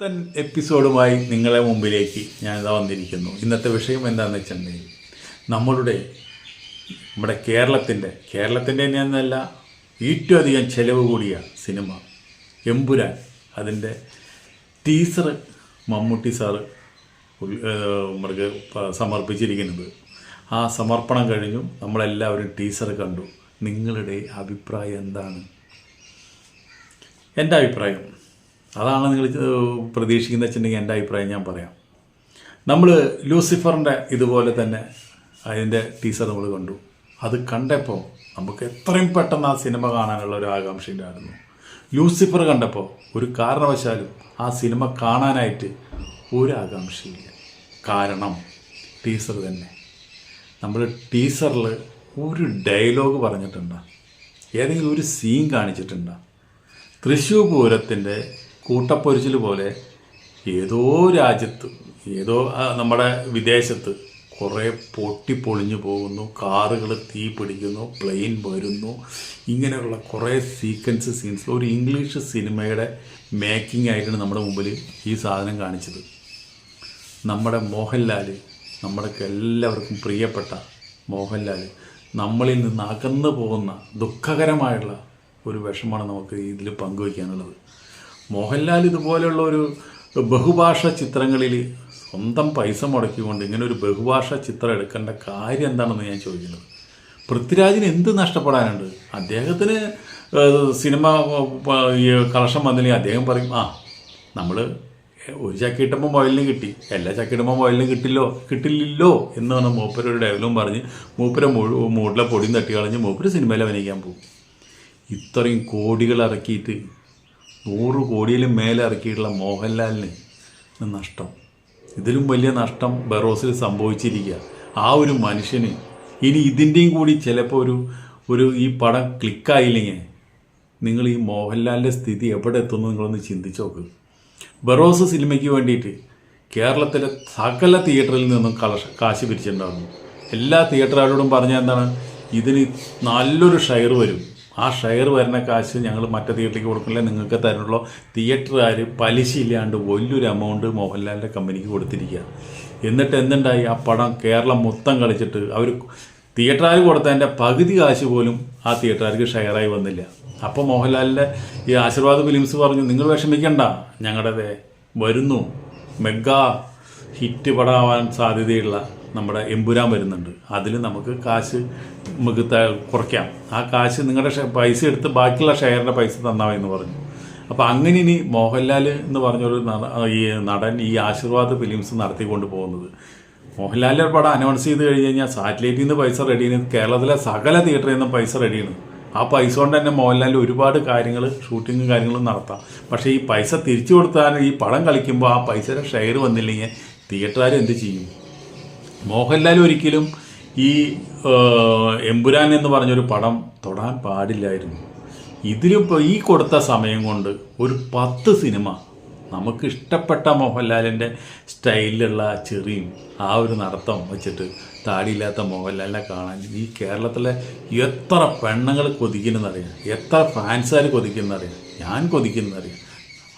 പുത്തൻ എപ്പിസോഡുമായി നിങ്ങളെ മുമ്പിലേക്ക് ഞാൻ ഇതാ വന്നിരിക്കുന്നു. ഇന്നത്തെ വിഷയം എന്താണെന്ന് വെച്ചിട്ടുണ്ടെങ്കിൽ നമ്മളുടെ നമ്മുടെ കേരളത്തിന്റെ കേരളത്തിന്റെ തന്നെയെന്നല്ല ഏറ്റവും അധികം ചെലവ് കൂടിയ സിനിമ എമ്പുരാൻ. അതിന്റെ ടീസർ മമ്മൂട്ടി സാറ് നമ്മൾക്ക് സമർപ്പിച്ചിരിക്കുന്നത്. ആ സമർപ്പണം കഴിഞ്ഞു നമ്മളെല്ലാവരും ടീസർ കണ്ടു. നിങ്ങളുടെ അഭിപ്രായം എന്താണ്? എന്റെ അഭിപ്രായം അതാണ് നിങ്ങൾ പ്രതീക്ഷിക്കുന്ന വെച്ചിട്ടുണ്ടെങ്കിൽ എന്റെ അഭിപ്രായം ഞാൻ പറയാം. നമ്മൾ ലൂസിഫറിന്റെ ഇതുപോലെ തന്നെ അതിന്റെ ടീസർ നമ്മൾ കണ്ടു. അത് കണ്ടപ്പോൾ നമുക്ക് എത്രയും പെട്ടെന്ന് ആ സിനിമ കാണാനുള്ള ഒരു ആകാംക്ഷ ഉണ്ടായിരുന്നു ലൂസിഫർ കണ്ടപ്പോൾ ഒരു കാരണവശാലും ആ സിനിമ കാണാനായിട്ട് ഒരു ആകാംക്ഷയില്ല. കാരണം ടീസർ തന്നെ. നമ്മൾ ടീസറിൽ ഒരു ഡയലോഗ് പറഞ്ഞിട്ടുണ്ട്. ഏതെങ്കിലും ഒരു സീൻ കാണിച്ചിട്ടുണ്ട്. തൃശ്ശൂർ പൂരത്തിന്റെ കൂട്ടപ്പൊരിച്ചിൽ പോലെ ഏതോ രാജ്യത്ത് ഏതോ നമ്മുടെ വിദേശത്ത് കുറേ പൊട്ടിപ്പൊളിഞ്ഞു പോകുന്നു കാറുകൾ തീ പിടിക്കുന്നു പ്ലെയിൻ വരുന്നു. ഇങ്ങനെയുള്ള കുറേ സീക്വൻസ് സീൻസ് ഒരു ഇംഗ്ലീഷ് സിനിമയുടെ മേക്കിംഗ് ആയിട്ടാണ് നമ്മുടെ മുമ്പിൽ ഈ സാധനം കാണിച്ചത്. നമ്മുടെ മോഹൻലാൽ നമ്മുടെ എല്ലാവർക്കും പ്രിയപ്പെട്ട മോഹൻലാൽ നമ്മളിൽ നിന്ന് അകന്നു പോകുന്ന ദുഃഖകരമായുള്ള ഒരു വിഷമാണ് നമുക്ക് ഇതിൽ പങ്കുവയ്ക്കാനുള്ളത് മോഹൻലാൽ ഇതുപോലെയുള്ള ഒരു ബഹുഭാഷ ചിത്രങ്ങളിൽ സ്വന്തം പൈസ മുടക്കിക്കൊണ്ട് ഇങ്ങനെ ഒരു ബഹുഭാഷ ചിത്രം എടുക്കേണ്ട കാര്യം എന്താണെന്ന് ഞാൻ ചോദിക്കുന്നത്. പൃഥ്വിരാജിന് എന്ത് നഷ്ടപ്പെടാനുണ്ട്? അദ്ദേഹത്തിന് സിനിമ കളക്ഷൻ വന്നില്ലെങ്കിൽ അദ്ദേഹം പറയും ആ നമ്മൾ ഒരു ചക്ക ഇട്ടുമ്പോൾ മൊബൈലിന് കിട്ടി. എല്ലാ ചക്ക ഇടുമ്പോൾ മൊബൈലിന് കിട്ടില്ലോ കിട്ടില്ലല്ലോ എന്ന് പറഞ്ഞ ഒരു ഡയലോഗും പറഞ്ഞ് മൂപ്പരെ മുഴു മൂട്ടിലെ പൊടിയും തട്ടി കളഞ്ഞ് മൂപ്പര് സിനിമയിൽ അഭിനയിക്കാൻ പോകും. ഇത്രയും കോടികൾ ഇറക്കിയിട്ട് നൂറ് കോടിയിലും മേലെ ഇറക്കിയിട്ടുള്ള മോഹൻലാലിന് നഷ്ടം. ഇതിലും വലിയ നഷ്ടം ബറോസിൽ സംഭവിച്ചിരിക്കുക. ആ ഒരു മനുഷ്യന് ഇനി ഇതിന്റെയും കൂടി ചിലപ്പോൾ ഒരു ഒരു ഈ പടം ക്ലിക്കായില്ലെങ്കിൽ നിങ്ങൾ ഈ മോഹൻലാലിന്റെ സ്ഥിതി എവിടെ എത്തുന്നു നിങ്ങളൊന്ന് ചിന്തിച്ച് നോക്ക്. ബറോസ് സിനിമയ്ക്ക് വേണ്ടിയിട്ട് കേരളത്തിലെ സകല തിയേറ്ററിൽ നിന്നും കളഷ കാശ് പിരിച്ചിട്ടുണ്ടായിരുന്നു. എല്ലാ തിയേറ്ററുകാരോടും പറഞ്ഞ എന്താണ്? ഇതിന് നല്ലൊരു ഷെയർ വരും. ആ ഷെയർ വരുന്ന കാശ് ഞങ്ങൾ മറ്റേ തിയേറ്ററിലേക്ക് കൊടുക്കില്ല നിങ്ങൾക്ക് തരുള്ളൂ തിയേറ്ററുകാർ പലിശ ഇല്ലാണ്ട് വലിയൊരു എമൗണ്ട് മോഹൻലാലിന്റെ കമ്പനിക്ക് കൊടുത്തിരിക്കുക എന്നിട്ട് എന്തുണ്ടായി? ആ പടം കേരളം മൊത്തം കളിച്ചിട്ട് അവർ തിയേറ്ററുകാർ കൊടുത്തതിന്റെ പകുതി കാശ് പോലും ആ തിയേറ്ററുകാർക്ക് ഷെയറായി വന്നില്ല. അപ്പോൾ മോഹൻലാലിന്റെ ഈ ആശീർവാദ് ഫിലിംസ് പറഞ്ഞു നിങ്ങൾ വിഷമിക്കണ്ട. ഞങ്ങളുടെ വരുന്നു. മെഗാ ഹിറ്റ് പടമാവാൻ സാധ്യതയുള്ള നമ്മുടെ എമ്പുരാൻ വരുന്നുണ്ട്. അതിൽ നമുക്ക് കാശ് നമുക്ക് കുറയ്ക്കാം. ആ കാശ് നിങ്ങളുടെ പൈസ എടുത്ത് ബാക്കിയുള്ള ഷെയറിന്റെ പൈസ തന്നാൽ എന്ന് പറഞ്ഞു. അപ്പോൾ അങ്ങനെ ഇനി മോഹൻലാൽ എന്ന് പറഞ്ഞൊരു ഈ നടൻ ഈ ആശീർവാദ് ഫിലിംസ് നടത്തിക്കൊണ്ട് പോകുന്നത്. മോഹൻലാലിന്റെ പടം അനൗൺസ് ചെയ്ത് കഴിഞ്ഞ് കഴിഞ്ഞാൽ സാറ്റലൈറ്റിൽ നിന്ന് പൈസ റെഡിയാണ് കേരളത്തിലെ സകല തിയേറ്ററിൽ നിന്നും പൈസ റെഡിയാണ് ആ പൈസ കൊണ്ട് തന്നെ മോഹൻലാൽ ഒരുപാട് കാര്യങ്ങൾ ഷൂട്ടിങ്ങും കാര്യങ്ങളും നടത്താം. പക്ഷേ ഈ പൈസ തിരിച്ചു കൊടുത്താൽ ഈ പടം കളിക്കുമ്പോൾ ആ പൈസയുടെ ഷെയർ വന്നില്ലെങ്കിൽ തിയേറ്ററുകാർ എന്ത് ചെയ്യും? മോഹൻലാൽ ഒരിക്കലും ഈ എമ്പുരാൻ എന്ന് പറഞ്ഞൊരു പടം തൊടാൻ പാടില്ലായിരുന്നു. ഇതിലിപ്പോൾ ഈ കൊടുത്ത സമയം കൊണ്ട് ഒരു പത്ത് സിനിമ നമുക്ക് ഇഷ്ടപ്പെട്ട മോഹൻലാലിന്റെ സ്റ്റൈലിലുള്ള ചെറിയും ആ ഒരു നടത്തം വെച്ചിട്ട് താടിയില്ലാത്ത മോഹൻലാലിനെ കാണാൻ ഈ കേരളത്തിലെ എത്ര പെണ്ണുങ്ങൾ കൊതിക്കുന്നതറിയാം എത്ര ഫാൻസുകാർ കൊതിക്കുന്നതറിയാം ഞാൻ കൊതിക്കുന്നതറിയാം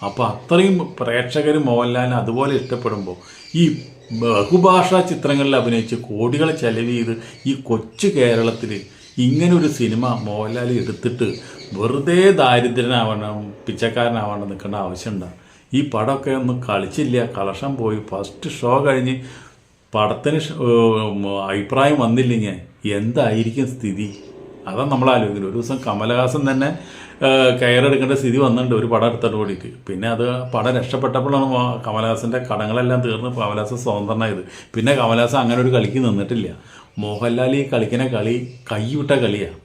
അപ്പോൾ അത്രയും പ്രേക്ഷകർ മോഹൻലാലിനെ അതുപോലെ ഇഷ്ടപ്പെടുമ്പോൾ ഈ ബഹുഭാഷാ ചിത്രങ്ങളിൽ അഭിനയിച്ച് കോടികൾ ചെലവ് ചെയ്ത് ഈ കൊച്ചു കേരളത്തിൽ ഇങ്ങനൊരു സിനിമ മോഹൻലാൽ എടുത്തിട്ട് വെറുതെ ദാരിദ്ര്യനാവണം പിച്ചക്കാരനാവണം നിൽക്കേണ്ട ആവശ്യമുണ്ടോ. ഈ പടമൊക്കെ ഒന്നും കളിച്ചില്ല. കളക്ഷൻ പോയി. ഫസ്റ്റ് ഷോ കഴിഞ്ഞ് പടത്തിന് അഭിപ്രായം വന്നില്ലെങ്കിൽ എന്തായിരിക്കും സ്ഥിതി? അതാണ് നമ്മൾ ആലോചിക്കുന്നത് ഒരു ദിവസം കമലഹാസൻ തന്നെ കയറെടുക്കേണ്ട സ്ഥിതി വന്നിട്ടുണ്ട്. ഒരു പടം എടുത്തിട്ട് കൂടിയിട്ട്. പിന്നെ അത് പടം രക്ഷപ്പെട്ടപ്പോഴാണ് കമലഹാസന്റെ കടങ്ങളെല്ലാം തീർന്ന് കമലഹാസൻ സ്വതന്ത്രനായത്. പിന്നെ കമലഹാസൻ അങ്ങനെ ഒരു കളിക്ക് നിന്നിട്ടില്ല. മോഹൻലാൽ ഈ കളിക്കുന്ന കളി കൈവിട്ട കളിയാണ്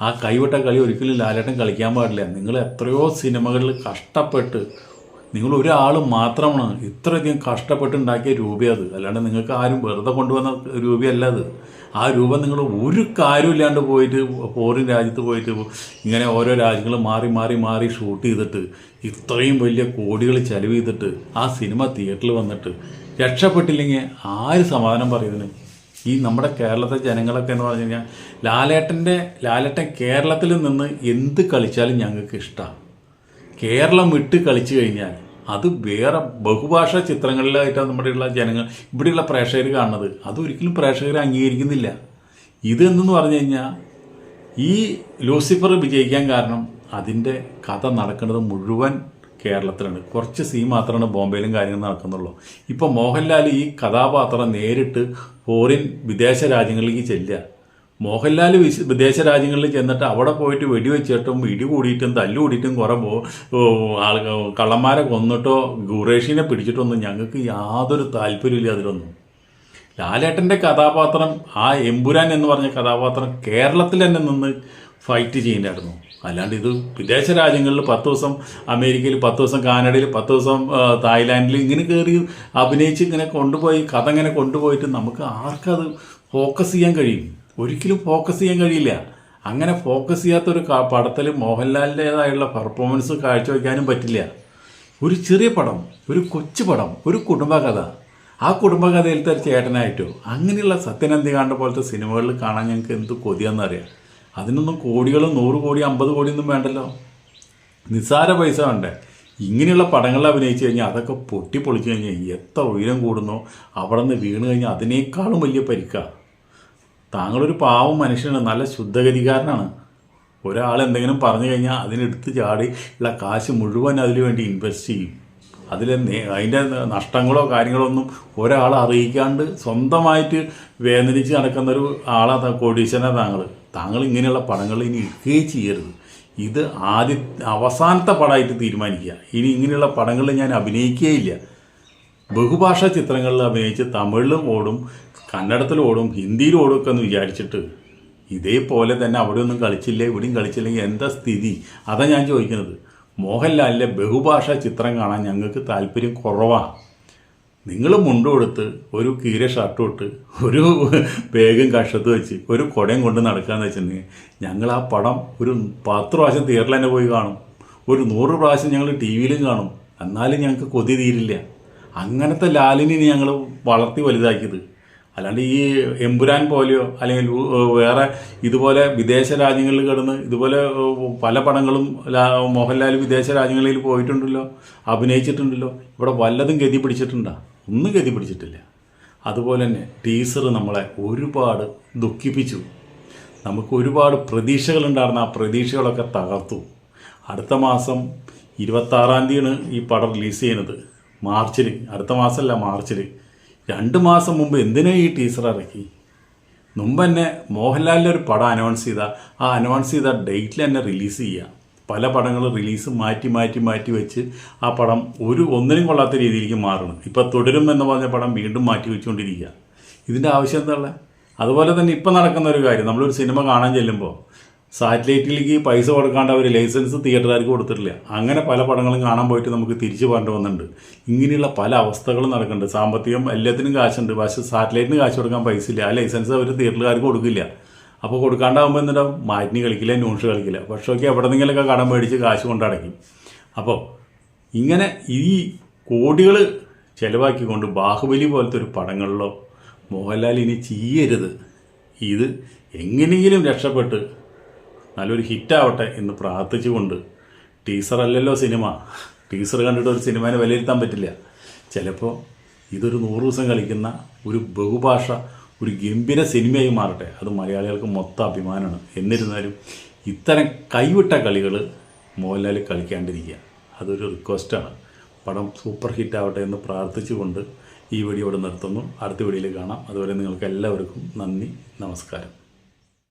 ആ കൈവിട്ട കളി ഒരിക്കലും ലാലേട്ടൻ കളിക്കാൻ പാടില്ല. നിങ്ങൾ എത്രയോ സിനിമകളിൽ കഷ്ടപ്പെട്ട് നിങ്ങൾ ഒരാൾ മാത്രമാണ്. ഇത്രയധികം കഷ്ടപ്പെട്ടുണ്ടാക്കിയ രൂപയത്. അല്ലാണ്ട് നിങ്ങൾക്ക് ആരും വെറുതെ കൊണ്ടുവന്ന രൂപയല്ല അത്. ആ രൂപം നിങ്ങൾ ഒരു കാര്യമില്ലാണ്ട് പോയിട്ട് ഫോറിൻ രാജ്യത്ത് പോയിട്ട് ഇങ്ങനെ ഓരോ രാജ്യങ്ങൾ മാറി മാറി മാറി ഷൂട്ട് ചെയ്തിട്ട് ഇത്രയും വലിയ കോടികൾ ചെലവ് ചെയ്തിട്ട് ആ സിനിമ തിയേറ്ററിൽ വന്നിട്ട് രക്ഷപ്പെട്ടില്ലെങ്കിൽ ആര് സമാധാനം പറയുന്നതിന് ഈ നമ്മുടെ കേരളത്തെ ജനങ്ങളൊക്കെ എന്ന് പറഞ്ഞു കഴിഞ്ഞാൽ ലാലേട്ടന്റെ ലാലേട്ടൻ കേരളത്തിൽ നിന്ന് എന്ത് കളിച്ചാലും ഞങ്ങൾക്ക് ഇഷ്ടമാണ് കേരളം വിട്ട് കളിച്ചു കഴിഞ്ഞാൽ അത് വേറെ ബഹുഭാഷ ചിത്രങ്ങളിലായിട്ടാണ് നമ്മുടെ ഉള്ള ജനങ്ങൾ ഇവിടെയുള്ള പ്രേക്ഷകർ കാണുന്നത്. അതൊരിക്കലും പ്രേക്ഷകർ അംഗീകരിക്കുന്നില്ല. ഇതെന്തെന്ന് പറഞ്ഞു കഴിഞ്ഞാൽ ഈ ലൂസിഫർ വിജയിക്കാൻ കാരണം അതിന്റെ കഥ നടക്കുന്നത് മുഴുവൻ കേരളത്തിലാണ്. കുറച്ച് സീൻ മാത്രമാണ് ബോംബെയിലും കാര്യങ്ങൾ നടക്കുന്നുള്ളൂ. ഇപ്പോൾ മോഹൻലാൽ ഈ കഥാപാത്രം നേരിട്ട് ഫോറിൻ വിദേശ രാജ്യങ്ങളിലേക്ക് ചെല്ലുക. മോഹൻലാൽ വിശ വിദേശ രാജ്യങ്ങളിൽ ചെന്നിട്ട് അവിടെ പോയിട്ട് വെടിവെച്ചിട്ടും ഇടി കൂടിയിട്ടും തല്ലു കൂടിയിട്ടും കുറേ പോ കള്ളന്മാരെ കൊന്നിട്ടോ ഖുറേഷിനെ പിടിച്ചിട്ടൊന്നും ഞങ്ങൾക്ക് യാതൊരു താല്പര്യമില്ല അതിലൊന്നും. ലാലേട്ടന്റെ കഥാപാത്രം ആ എമ്പുരാൻ എന്ന് പറഞ്ഞ കഥാപാത്രം കേരളത്തിൽ തന്നെ നിന്ന് ഫൈറ്റ് ചെയ്യേണ്ടായിരുന്നു. അല്ലാണ്ട് ഇത് വിദേശ രാജ്യങ്ങളിൽ പത്ത് ദിവസം അമേരിക്കയിൽ പത്ത് ദിവസം കാനഡയിൽ പത്ത് ദിവസം തായ്ലാൻഡിൽ ഇങ്ങനെ കയറി അഭിനയിച്ച് ഇങ്ങനെ കൊണ്ടുപോയി കഥ ഇങ്ങനെ കൊണ്ടുപോയിട്ട് നമുക്ക് ആർക്കത് ഫോക്കസ് ചെയ്യാൻ കഴിയും? ഒരിക്കലും ഫോക്കസ് ചെയ്യാൻ കഴിയില്ല. അങ്ങനെ ഫോക്കസ് ചെയ്യാത്തൊരു പടത്തിൽ മോഹൻലാലിന്റെതായുള്ള പെർഫോമൻസ് കാഴ്ചവെക്കാനും പറ്റില്ല. ഒരു ചെറിയ പടം ഒരു കൊച്ചു പടം ഒരു കുടുംബകഥ. ആ കുടുംബകഥയിലത്തെ ഒരു ചേട്ടനായിട്ടോ. അങ്ങനെയുള്ള സത്യനന്ദികാണ്ട പോലത്തെ സിനിമകളിൽ കാണാൻ ഞങ്ങൾക്ക് എന്ത് കൊതിയാണെന്നറിയാം അതിനൊന്നും കോടികളും നൂറ് കോടി അമ്പത് കോടിയൊന്നും വേണ്ടല്ലോ. നിസ്സാര പൈസ വേണ്ടേ? ഇങ്ങനെയുള്ള പടങ്ങളിൽ അഭിനയിച്ചു കഴിഞ്ഞാൽ അതൊക്കെ പൊട്ടി പൊളിച്ചു കഴിഞ്ഞാൽ എത്ര ഉയരം കൂടുന്നോ? അവിടെ നിന്ന് വീണ് കഴിഞ്ഞാൽ അതിനേക്കാളും വലിയ പരിക്കാണ് താങ്കളൊരു പാവം മനുഷ്യനാണ് നല്ല ശുദ്ധഗതികാരനാണ് ഒരാൾ എന്തെങ്കിലും പറഞ്ഞു കഴിഞ്ഞാൽ അതിനെടുത്ത് ചാടി ഉള്ള കാശ് മുഴുവൻ അതിനു വേണ്ടി ഇൻവെസ്റ്റ് ചെയ്യും. അതിൽ അതിന്റെ നഷ്ടങ്ങളോ കാര്യങ്ങളോ ഒന്നും ഒരാൾ അറിയിക്കാണ്ട് സ്വന്തമായിട്ട് വേദനിച്ച് നടക്കുന്ന ഒരു ആളാ കോടീശ്വരനാ താങ്കൾ താങ്കൾ ഇങ്ങനെയുള്ള പടങ്ങൾ ഇനി ഇടുകയും ചെയ്യരുത്. ഇത് ആദ്യ അവസാനത്തെ പടമായിട്ട് തീരുമാനിക്കുക. ഇനി ഇങ്ങനെയുള്ള പടങ്ങളിൽ ഞാൻ അഭിനയിക്കുകയില്ല. ബഹുഭാഷാ ചിത്രങ്ങളിൽ അഭിനയിച്ച് തമിഴിലും ഓടും കന്നഡത്തിലും ഓടും ഹിന്ദിയിൽ ഓടുമൊക്കെ എന്ന് വിചാരിച്ചിട്ട് ഇതേപോലെ തന്നെ അവിടെ ഒന്നും കളിച്ചില്ല ഇവിടെയും കളിച്ചില്ലെങ്കിൽ എന്താ സ്ഥിതി? അതാ ഞാൻ ചോദിക്കുന്നത്. മോഹൻലാലിന്റെ ബഹുഭാഷാ ചിത്രം കാണാൻ ഞങ്ങൾക്ക് താല്പര്യം കുറവാണ് നിങ്ങൾ മുണ്ടു കൊടുത്ത് ഒരു കീര ഷർട്ടും ഇട്ട് ഒരു ബേഗും കഷത്ത് വെച്ച് ഒരു കുടയും കൊണ്ട് നടക്കാന്ന് വെച്ചിട്ടുണ്ടെങ്കിൽ ഞങ്ങൾ ആ പടം ഒരു പത്ത് പ്രാവശ്യം തിയേറ്ററിൽ തന്നെ പോയി കാണും. ഒരു നൂറ് പ്രാവശ്യം ഞങ്ങൾ ടി വിയിലും കാണും. എന്നാലും ഞങ്ങൾക്ക് കൊതി തീരില്ല. അങ്ങനത്തെ ലാലിനെ ഞങ്ങൾ വളർത്തി വലുതാക്കിയത്. അല്ലാണ്ട് ഈ എമ്പുരാൻ പോലെയോ അല്ലെങ്കിൽ വേറെ ഇതുപോലെ വിദേശ രാജ്യങ്ങളിൽ കിടന്ന് ഇതുപോലെ പല പടങ്ങളും മോഹൻലാൽ വിദേശ രാജ്യങ്ങളിൽ പോയിട്ടുണ്ടല്ലോ അഭിനയിച്ചിട്ടുണ്ടല്ലോ ഇവിടെ വല്ലതും ഗതി പിടിച്ചിട്ടുണ്ടോ? ഒന്നും ഗതി പിടിച്ചിട്ടില്ല. അതുപോലെ തന്നെ ടീസർ നമ്മളെ ഒരുപാട് ദുഃഖിപ്പിച്ചു. നമുക്ക് ഒരുപാട് പ്രതീക്ഷകളുണ്ടായിരുന്ന ആ പ്രതീക്ഷകളൊക്കെ തകർത്തു. അടുത്ത മാസം ഇരുപത്താറാം തീയതിയാണ് ഈ പടം റിലീസ് ചെയ്യുന്നത്. മാർച്ചിൽ അടുത്ത മാസമല്ല മാർച്ചിൽ രണ്ട് മാസം മുമ്പ് എന്തിനാ ഈ ടീസർ ഇറക്കി? മുമ്പ് തന്നെ മോഹൻലാലിന്റെ ഒരു പടം അനൗൺസ് ചെയ്ത. ആ അനൗൺസ് ചെയ്ത ഡേറ്റിൽ തന്നെ റിലീസ് ചെയ്യുക പല പടങ്ങൾ റിലീസ് മാറ്റി മാറ്റി മാറ്റി വെച്ച് ആ പടം ഒരു ഒന്നിനും കൊള്ളാത്ത രീതിയിലേക്ക് മാറണം. ഇപ്പം തുടരും എന്ന് പറഞ്ഞ പടം വീണ്ടും മാറ്റി വെച്ചുകൊണ്ടിരിക്കുക ഇതിന്റെ ആവശ്യം എന്താ അതുപോലെ തന്നെ ഇപ്പം നടക്കുന്ന ഒരു കാര്യം. നമ്മളൊരു സിനിമ കാണാൻ ചെല്ലുമ്പോൾ സാറ്റലൈറ്റിലേക്ക് പൈസ കൊടുക്കാണ്ട് അവർ ലൈസൻസ് തിയേറ്ററുകാർക്ക് കൊടുത്തിട്ടില്ല. അങ്ങനെ പല പടങ്ങളും കാണാൻ പോയിട്ട് നമുക്ക് തിരിച്ചു പോകേണ്ടി വന്നിട്ടുണ്ട്. ഇങ്ങനെയുള്ള പല അവസ്ഥകളും നടക്കുന്നുണ്ട്. സാമ്പത്തികം എല്ലാത്തിനും കാശുണ്ട്. പക്ഷേ സാറ്റലൈറ്റിന് കാശ് കൊടുക്കാൻ പൈസ ഇല്ല. ആ ലൈസൻസ് അവർ തിയേറ്ററുകാർക്ക് കൊടുക്കില്ല. അപ്പോൾ കൊടുക്കാണ്ടാവുമ്പോൾ എന്നിട്ടും മാറ്റിനി കളിക്കില്ല ന്യൂഷ് കളിക്കില്ല. പക്ഷേ ഒക്കെ എവിടെ നിന്നെങ്കിലൊക്കെ കടം മേടിച്ച് കാശ് കൊണ്ടടയ്ക്കും അപ്പോൾ ഇങ്ങനെ ഈ കോടികൾ ചിലവാക്കിക്കൊണ്ട് ബാഹുബലി പോലത്തെ ഒരു പടങ്ങളിലോ മോഹൻലാൽ ഇനി ചെയ്യരുത്. ഇത് എങ്ങനെയെങ്കിലും രക്ഷപ്പെട്ട് നല്ലൊരു ഹിറ്റാവട്ടെ എന്ന് പ്രാർത്ഥിച്ചുകൊണ്ട് ടീസർ അല്ലല്ലോ സിനിമ. ടീസർ കണ്ടിട്ട് ഒരു സിനിമേനെ വിലയിരുത്താൻ പറ്റില്ല. ചിലപ്പോൾ ഇതൊരു നൂറ് ദിവസം കളിക്കുന്ന ഒരു ബഹുഭാഷ ഒരു ഗംഭീര സിനിമയായി മാറട്ടെ. അത് മലയാളികൾക്ക് മൊത്തം അഭിമാനമാണ്. എന്നിരുന്നാലും ഇത്തരം കൈവിട്ട കളികൾ മോഹൻലാൽ കളിക്കാണ്ടിരിക്കുക. അതൊരു റിക്വസ്റ്റാണ്. പടം സൂപ്പർ ഹിറ്റാവട്ടെ എന്ന് പ്രാർത്ഥിച്ചുകൊണ്ട് ഈ വീഡിയോ ഇവിടെ നിർത്തുന്നു. അടുത്ത വീഡിയോയിൽ കാണാം. അതുവരെ നിങ്ങൾക്ക് എല്ലാവർക്കും നന്ദി നമസ്കാരം.